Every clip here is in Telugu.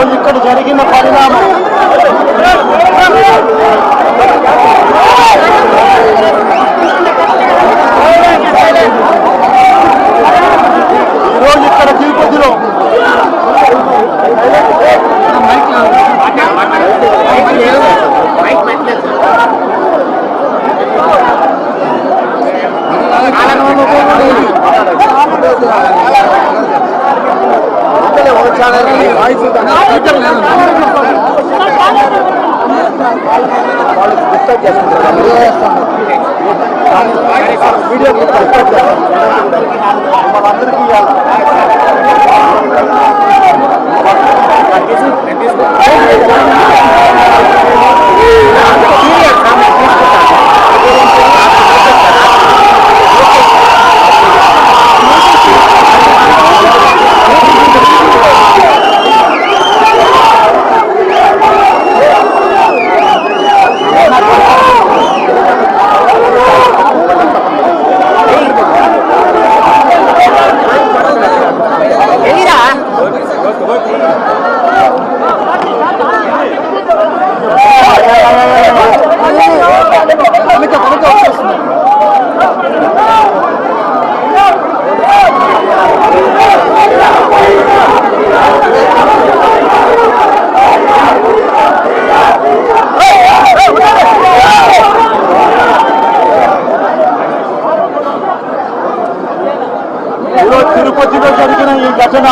ఈరోజు ఇక్కడ జరిగిన పరిణామం. ఈరోజు ఇక్కడ తిరుపతిలో వాళ్ళు డిస్టర్బ్ చేస్తున్నారు వీడియో జరిగిన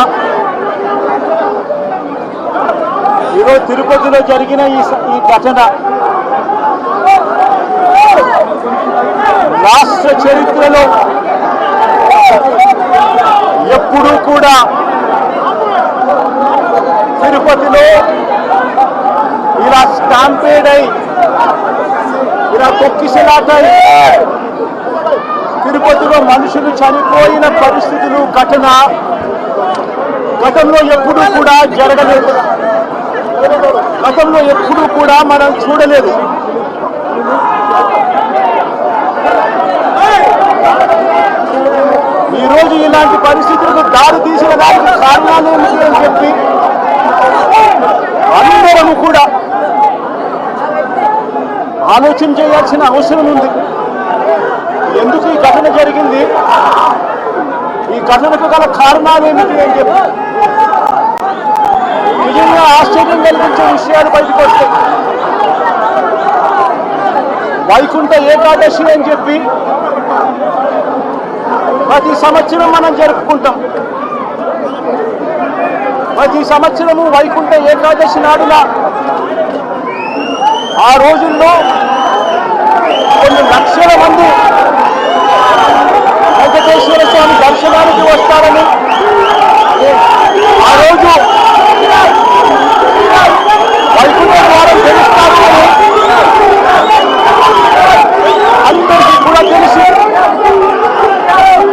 ఈరోజు తిరుపతిలో జరిగిన ఈ ఈ ఘటన. రాష్ట్ర చరిత్రలో ఎప్పుడూ కూడా తిరుపతిలో ఇలా స్టాంపేడ్ అయి ఇలా తొక్కిసలాట తిరుపతిలో మనుషులు చనిపోయిన పరిస్థితులు ఘటన గతంలో ఎప్పుడూ కూడా జరగలేదు. గతంలో ఎప్పుడూ కూడా మనం చూడలేదు. ఈరోజు ఇలాంటి పరిస్థితులకు దారి తీసిన దానికి కారణాలేమిటి అని చెప్పి అందరము కూడా ఆలోచన చేయాల్సిన అవసరం ఉంది. ఎందుకు ఈ ఘటన జరిగింది? ఈ ఘటనకు గల కారణాలు ఏమిటి అని చెప్పి. నిజంగా ఆశ్చర్యం కలిగించే విషయాలు బయటకు వస్తాయి. వైకుంఠ ఏకాదశి అని చెప్పి ప్రతి సంవత్సరం మనం జరుపుకుంటాం. ప్రతి సంవత్సరము వైకుంఠ ఏకాదశి నాడున ఆ రోజుల్లో కొన్ని లక్షల మంది వెంకటేశ్వర స్వామి దర్శనానికి వస్తారని. ఆ రోజు వైకుంఠ ద్వారం తెలుస్తారని అందరికీ కూడా తెలిసి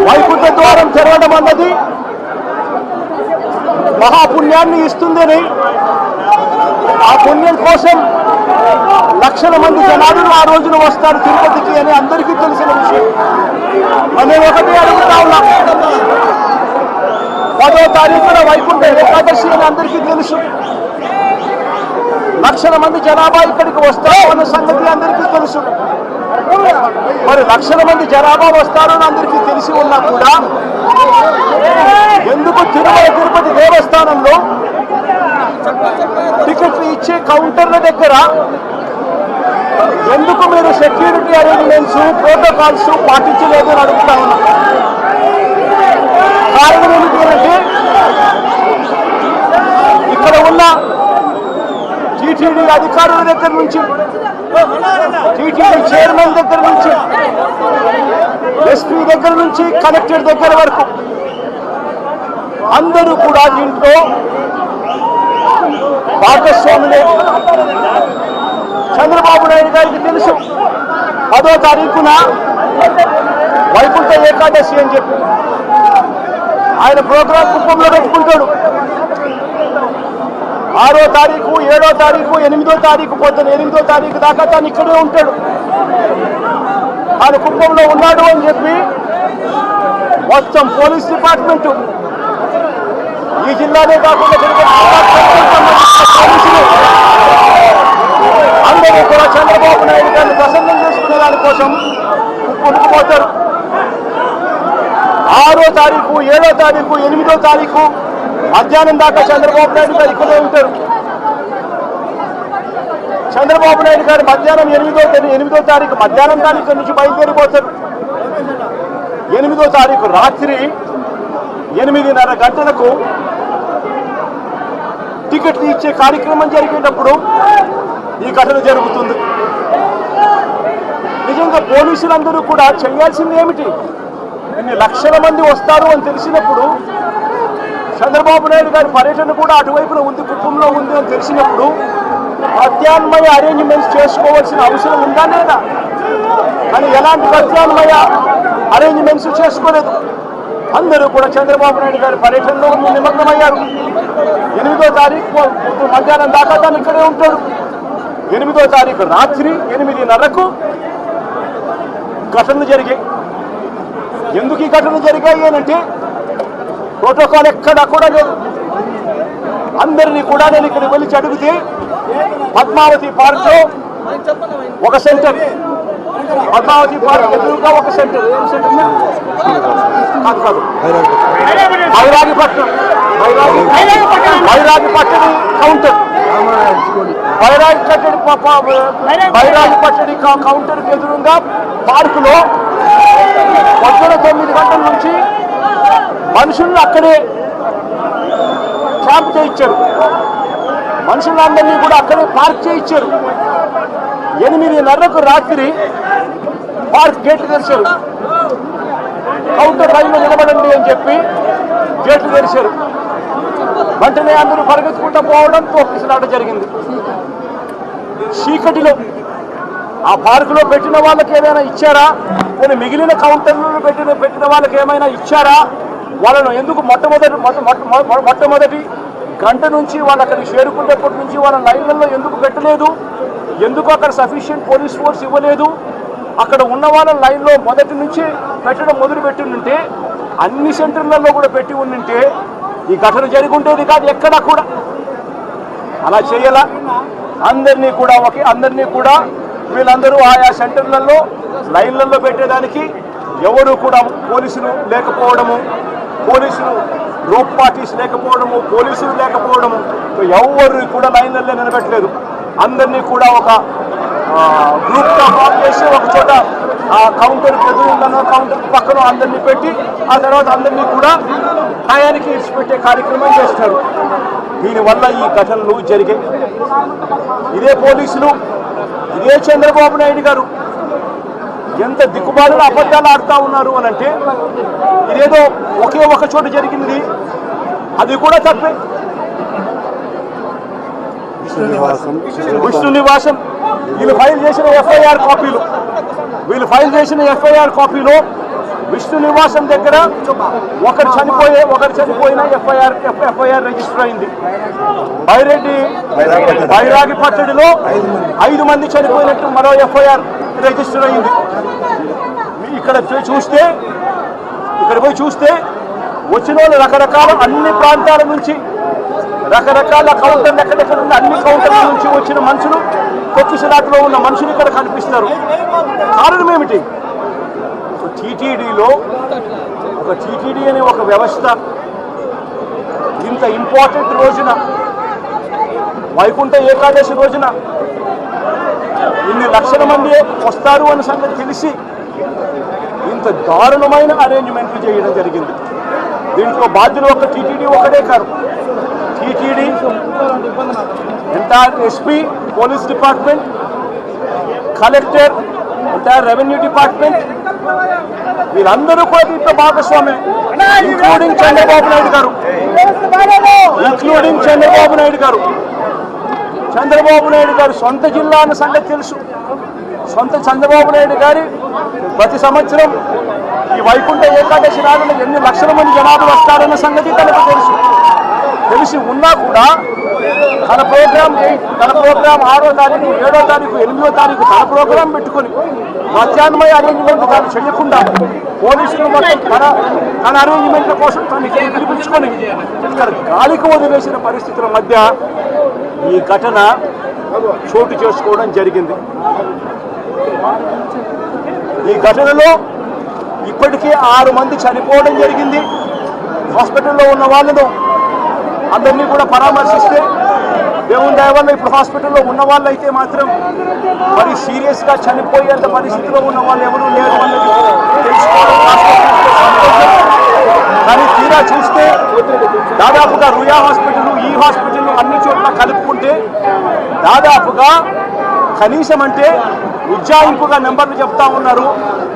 వైకుంఠ ద్వారం తెరవడం అన్నది మహాపుణ్యాన్ని ఇస్తుందని ఆ పుణ్యం కోసం లక్షల మంది జనాలు ఆ రోజున వస్తారు తిరుపతికి అని అందరికీ తెలిసిన విషయం. మేము ఒకటి అడుగుతా ఉన్నాం. పదో తారీఖున వైకుంఠ ఏకాదశి అని అందరికీ తెలుసు. లక్షల మంది జనాభా ఇక్కడికి వస్తారు అన్న సంగతి అందరికీ తెలుసు. మరి లక్షల మంది జనాభా వస్తారని అందరికీ తెలిసి ఉన్నా కూడా ఎందుకు తిరుమల తిరుపతి దేవస్థానంలో టికెట్లు ఇచ్చే కౌంటర్ల దగ్గర ఎందుకు మీరు సెక్యూరిటీ అరేంజ్మెంట్స్ ప్రోటోకాల్స్ పాటించలేదు అని అడుగుతా ఉన్నా. కారణం ఏమిటంటే ఇక్కడ ఉన్న టీటీడీ అధికారుల దగ్గర నుంచి టీటీడీ చైర్మన్ దగ్గర నుంచి ఎస్పీ దగ్గర నుంచి కలెక్టర్ దగ్గర వరకు అందరూ కూడా దీంట్లో భాగస్వాములే. చంద్రబాబు నాయుడు గారికి తెలుసు. పదో తారీఖున వైకుంఠ ఏకాదశి అని చెప్పి. ఆయన ప్రోగ్రాం కుప్పంలో పెట్టుకుంటాడు. ఆరో తారీఖు ఏడో తారీఖు ఎనిమిదో తారీఖు పొద్దున ఎనిమిదో తారీఖు దాకా తను ఇక్కడే ఉంటాడు. ఆయన కుప్పంలో ఉన్నాడు అని చెప్పి మొత్తం పోలీస్ డిపార్ట్మెంట్ ఈ జిల్లానే కాకుండా తిరుపతి జిల్లాకు సంబంధించిన పోలీసులు అందరూ కూడా చంద్రబాబు నాయుడు గారిని ప్రసన్నం చేసుకునే దానికోసం కొనుక్కుపోతారు ఆరో తారీఖు ఏడో తారీఖు ఎనిమిదో తారీఖు మధ్యాహ్నం దాకా చంద్రబాబు నాయుడు గారు ఇక్కడే ఉంటారు. చంద్రబాబు నాయుడు గారు మధ్యాహ్నం ఎనిమిదో ఎనిమిదో తారీఖు మధ్యాహ్నం తారీఖు నుంచి బయలుదేరిపోతారు. ఎనిమిదో తారీఖు రాత్రి ఎనిమిదిన్నర గంటలకు టికెట్లు ఇచ్చే కార్యక్రమం జరిగేటప్పుడు ఈ ఘటన జరుగుతుంది. నిజంగా పోలీసులందరూ కూడా చేయాల్సింది ఏమిటి? ఇన్ని లక్షల మంది వస్తారు అని తెలిసినప్పుడు చంద్రబాబు నాయుడు గారి పర్యటన కూడా అటువైపున ఉంది కుటుంబంలో ఉంది అని తెలిసినప్పుడు ప్రత్యామ్నాయ అరేంజ్మెంట్స్ చేసుకోవాల్సిన అవసరం ఉందా లేదా? కానీ ఎలాంటి ప్రత్యామ్నాయ అరేంజ్మెంట్స్ చేసుకోలేదు. అందరూ కూడా చంద్రబాబు నాయుడు గారి పర్యటనలో నిమగ్నమయ్యారు. ఎనిమిదో తారీఖు మధ్యాహ్నం దాకా తను ఇక్కడే ఉంటాడు. ఎనిమిదో తారీఖు రాత్రి ఎనిమిదిన్నరకు ఘటనలు జరిగాయి. ఎందుకు ఈ ఘటనలు జరిగాయి అంటే ప్రోటోకాల్ ఎక్కడా కూడా లేదు. అందరినీ కూడా నేను ఇక్కడ వెళ్ళి అడిగితే పద్మావతి పార్క్లో ఒక సెంటర్. పద్మావతి పార్క్ ఎదురుగా ఒక సెంటర్. ఏం సెంటర్ కాదు కాదు. వైరాగిపట్నం వైరాగి వైరాగిపట్టణి కౌంటర్. బైరాజ్ కట్టడి బైరాజ్ కట్టడి కౌంటర్ పట్టడి కా- కౌంటర్కి ఎదురుగా పార్కులో పొద్దున తొమ్మిది గంటల నుంచి మనుషులను అక్కడే క్యాంప్ చేయించారు. మనుషులందరినీ కూడా అక్కడే పార్క్ చేయించారు. ఎనిమిదిన్నరకు రాత్రి పార్క్ గేట్లు తెరిచారు. కౌంటర్ లైన్లో నిలబడండి అని చెప్పి గేట్లు తెరిచారు. వెంటనే అందరూ పరిగెత్తుకుంటూ పోవడం తోపిసలాట జరిగింది. చీకటిలో ఆ పార్కులో పెట్టిన వాళ్ళకి ఏమైనా ఇచ్చారా? కొన్ని మిగిలిన కౌంటర్లలో పెట్టిన పెట్టిన వాళ్ళకి ఏమైనా ఇచ్చారా? వాళ్ళను ఎందుకు మొట్టమొదటి మొట్టమొదటి గంట నుంచి వాళ్ళు అక్కడికి చేరుకునేప్పటి నుంచి వాళ్ళ లైన్లలో ఎందుకు పెట్టలేదు? ఎందుకు అక్కడ సఫిషియంట్ పోలీస్ ఫోర్స్ ఇవ్వలేదు? అక్కడ ఉన్న వాళ్ళ లైన్లో మొదటి నుంచి పెట్టడం మొదలు పెట్టి ఉంటే అన్ని సెంటర్లలో కూడా పెట్టి ఉండింటే ఈ ఘటన జరుగుంటేది కాదు ఎక్కడా కూడా. అలా చేయాలా. అందరినీ కూడా ఒకే అందరినీ కూడా వీళ్ళందరూ ఆయా సెంటర్లలో లైన్లలో పెట్టేదానికి ఎవరు కూడా పోలీసులు లేకపోవడము పోలీసులు రూప్ పార్టీస్ లేకపోవడము పోలీసులు లేకపోవడము ఎవరు కూడా లైన్లలో నిలబెట్టలేదు. అందరినీ కూడా ఒక గ్రూప్గా ఫామ్ చేసి ఒక చోట ఆ కౌంటర్ ఎదురుందనో కౌంటర్ పక్కన అందరినీ పెట్టి ఆ తర్వాత అందరినీ కూడా టయానికి ఇచ్చిపెట్టే కార్యక్రమం చేస్తారు. దీనివల్ల ఈ ఘటనలు జరిగాయి. ఇదే పోలీసులు ఇదే చంద్రబాబు నాయుడు గారు ఎంత దిక్కుబాటులో అబద్ధాలు ఆడుతా ఉన్నారు అని అంటే ఇదేదో ఒకే ఒక చోట జరిగింది. అది కూడా తప్పే. విష్ణు నివాసం. వీళ్ళు ఫైల్ చేసిన ఎఫ్ఐఆర్ కాపీలు. వీళ్ళు ఫైల్ చేసిన ఎఫ్ఐఆర్ కాపీలో విష్ణు నివాసం దగ్గర ఒకరు చనిపోయే ఒకరు చనిపోయిన ఎఫ్ఐఆర్ ఎఫ్ఐఆర్ రిజిస్టర్ అయింది. బైరెడ్డి బైరాగి పట్టడిలో ఐదు మంది చనిపోయినట్టు మరో ఎఫ్ఐఆర్ రిజిస్టర్ అయింది. ఇక్కడ చూస్తే ఇక్కడ పోయి చూస్తే వచ్చిన వాళ్ళు రకరకాల అన్ని ప్రాంతాల నుంచి రకరకాల కౌంటర్లు ఎక్కడెక్కడ ఉన్న అన్ని కౌంటర్ల నుంచి వచ్చిన మనుషులు తొక్కిసలాట్లో ఉన్న మనుషులు ఇక్కడ కనిపిస్తారు కారణం ఏమిటి? టీటీడీలో ఒక టీటీడీ అనే ఒక వ్యవస్థ ఇంత ఇంపార్టెంట్ రోజున వైకుంఠ ఏకాదశి రోజున ఇన్ని లక్షల మంది వస్తారు అన్న సంగతి తెలిసి ఇంత దారుణమైన అరేంజ్మెంట్లు చేయడం జరిగింది. దీంట్లో బాధ్యులు ఒక టీటీడీ ఒకటే కాదు. TTD entire SP police department collector entire revenue department వీరందరూ కూడా దీంట్లో భాగస్వామ్యం ఇంక్లూడింగ్ చంద్రబాబు నాయుడు గారు. ఇంక్లూడింగ్ చంద్రబాబు నాయుడు గారు. చంద్రబాబు నాయుడు గారు సొంత జిల్లా అన్న సంగతి తెలుసు. సొంత చంద్రబాబు నాయుడు గారి ప్రతి సంవత్సరం ఈ వైకుంఠ ఏకాదశి నాడున ఎన్ని లక్షల మంది జనాభా వస్తారన్న సంగతి తనకు తెలుసు. తెలిసి ఉన్నా కూడా తన ప్రోగ్రామ్ తన ప్రోగ్రామ్ ఆరో తారీఖు ఏడో తారీఖు ఎనిమిదో తారీఖు తన ప్రోగ్రాం పెట్టుకొని మధ్యాహ్నమయ అరేంజ్మెంట్ తాను చేయకుండా పోలీసులు మొత్తం తన తన అరేంజ్మెంట్ల కోసం తను పిలిపించుకొని ఇక్కడ గాలికి వదిలేసిన పరిస్థితుల మధ్య ఈ ఘటన చోటు చేసుకోవడం జరిగింది. ఈ ఘటనలో ఇప్పటికే ఆరు మంది చనిపోవడం జరిగింది. హాస్పిటల్లో ఉన్న వాళ్ళను అందరినీ కూడా పరామర్శిస్తే దేవుని దయవల్ల ఇప్పుడు హాస్పిటల్లో ఉన్న వాళ్ళైతే మాత్రం మరి సీరియస్గా చనిపోయేంత పరిస్థితిలో ఉన్న వాళ్ళు ఎవరు లేరు అన్నది తెలుసుకోవడం కానీ తీరా చూస్తే దాదాపుగా రుయా హాస్పిటల్ ఈ హాస్పిటల్ అన్ని చోట్ల కలుపుకుంటే దాదాపుగా కనీసం అంటే ఉజ్జాయింపుగా నెంబర్లు చెప్తా ఉన్నారు.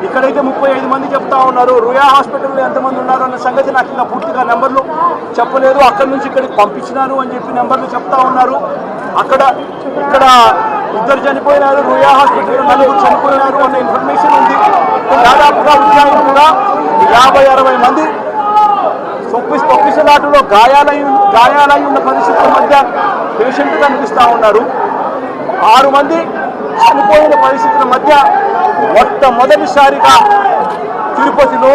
ఇక్కడైతే ముప్పై ఐదు మంది చెప్తా ఉన్నారు. రుయా హాస్పిటల్లో ఎంతమంది ఉన్నారు అన్న సంగతి నాకు ఇంకా పూర్తిగా నెంబర్లు చెప్పలేదు. అక్కడి నుంచి ఇక్కడికి పంపించినారు అని చెప్పి నెంబర్లు చెప్తా ఉన్నారు. అక్కడ ఇక్కడ ఇద్దరు చనిపోయినారు. రుయా హాస్పిటల్లో నలుగురు చనిపోయినారు అన్న ఇన్ఫర్మేషన్ ఉంది. దాదాపుగా ఉజ్జాయింపుగా యాభై అరవై మంది తొక్కి తొప్పిసలాటలో గాయాలై గాయాలై ఉన్న పరిస్థితుల మధ్య పేషెంట్ కనిపిస్తూ ఉన్నారు. ఆరు మంది చనిపోయిన పరిస్థితుల మధ్య మొట్టమొదటిసారిగా తిరుపతిలో